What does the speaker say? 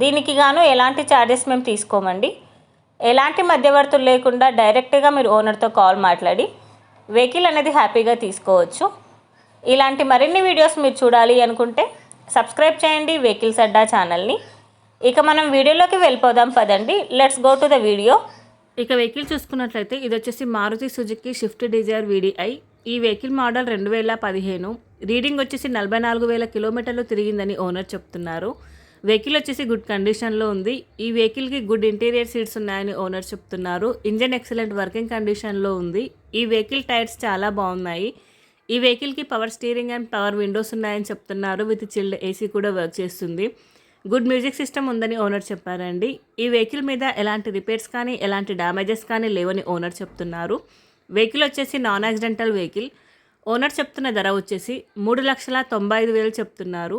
దీనికి గాను ఎలాంటి ఛార్జెస్ మేము తీసుకోమండి. ఎలాంటి మధ్యవర్తులు లేకుండా డైరెక్ట్గా మీరు ఓనర్తో కాల్ మాట్లాడి వెహికల్ అనేది హ్యాపీగా తీసుకోవచ్చు. ఇలాంటి మరిన్ని వీడియోస్ మీరు చూడాలి అనుకుంటే సబ్స్క్రైబ్ చేయండి వెహికల్స్ అడ్డా ఛానల్ని ఇక మనం వీడియోలోకి వెళ్ళిపోదాం పదండి. Let's go to the video ఇక వెహికల్ చూసుకున్నట్లయితే ఇది వచ్చేసి Maruti Suzuki Swift Dzire VDI. ఈ వెహికల్ మోడల్ రెండు వేల పదిహేను. రీడింగ్ వచ్చేసి నలభై నాలుగు వేల కిలోమీటర్లు తిరిగిందని ఓనర్ చెప్తున్నారు. వెహికల్ వచ్చేసి గుడ్ కండిషన్లో ఉంది. ఈ వెహికల్కి గుడ్ ఇంటీరియర్ సీట్స్ ఉన్నాయని ఓనర్ చెప్తున్నారు. ఇంజన్ ఎక్సలెంట్ వర్కింగ్ కండిషన్లో ఉంది. ఈ వెహికల్ టైర్స్ చాలా బాగున్నాయి. ఈ వెహికల్కి power steering and power windows ఉన్నాయని చెప్తున్నారు. విత్ చిల్డ్ ఏసీ కూడా వర్క్ చేస్తుంది. గుడ్ మ్యూజిక్ సిస్టమ్ ఉందని ఓనర్ చెప్పారండి. ఈ వెహికల్ మీద ఎలాంటి రిపేర్స్ కానీ ఎలాంటి డ్యామేజెస్ కానీ లేవని ఓనర్ చెప్తున్నారు. వెహికల్ వచ్చేసి నాన్ యాక్సిడెంటల్ వెహికల్. ఓనర్ చెప్తున్న ధర వచ్చేసి మూడు లక్షల తొంభై ఐదు వేలు చెప్తున్నారు.